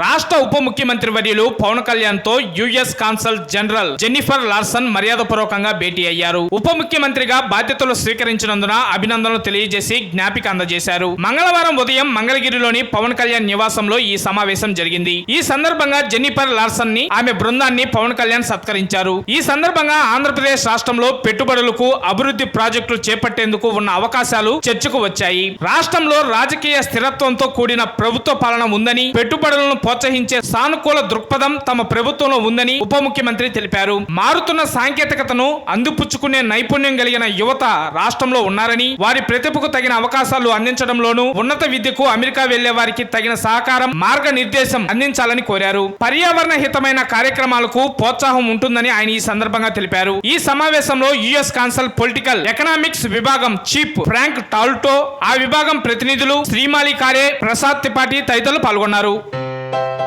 రాష్ట్ర ఉప ముఖ్యమంత్రి వర్యులు పవన్ కళ్యాణ్తో US consul general Jennifer Larson మర్యాదపూర్వకంగా భేటీ అయ్యారు. ఉప ముఖ్యమంత్రిగా బాధ్యతలు స్వీకరించినందున అభినందనలు తెలియజేసి జ్ఞాపిక అందజేశారు. మంగళవారం ఉదయం మంగళగిరిలోని పవన్ కళ్యాణ్ నివాసంలో ఈ సమావేశం జరిగింది. ఈ సందర్భంగా జెన్నిఫర్ లార్సన్ని ఆమె బృందాన్ని పవన్ కళ్యాణ్ సత్కరించారు. ఈ సందర్భంగా ఆంధ్రప్రదేశ్ రాష్ట్రంలో పెట్టుబడులకు అభివృద్ధి ప్రాజెక్టులు చేపట్టేందుకు ఉన్న అవకాశాలు చర్చకు వచ్చాయి. రాష్ట్రంలో రాజకీయ స్థిరత్వంతో కూడిన ప్రభుత్వ పాలన ఉందని పెట్టుబడులను ప్రోత్సహించే సానుకూల దృక్పథం తమ ప్రభుత్వంలో ఉందని ఉప ముఖ్యమంత్రి తెలిపారు. మారుతున్న సాంకేతికతను అందిపుచ్చుకునే నైపుణ్యం కలిగిన యువత రాష్ట్రంలో ఉన్నారని వారి ప్రతిభకు తగిన అవకాశాలు అందించడంలోనూ ఉన్నత విద్యకు అమెరికా వెళ్ళే వారికి తగిన సహకారం మార్గనిర్దేశం అందించాలని కోరారు. పర్యావరణ హితమైన కార్యక్రమాలకు ప్రోత్సాహం ఉంటుందని ఆయన ఈ సందర్భంగా తెలిపారు. ఈ సమావేశంలో యుఎస్ కాన్సల్ పొలిటికల్ ఎకనామిక్స్ విభాగం చీఫ్ ఫ్రాంక్ టాల్టో ఆ విభాగం ప్రతినిధులు శ్రీమాలి కారే ప్రసాద్ త్రిపాఠి తదితరులు పాల్గొన్నారు. you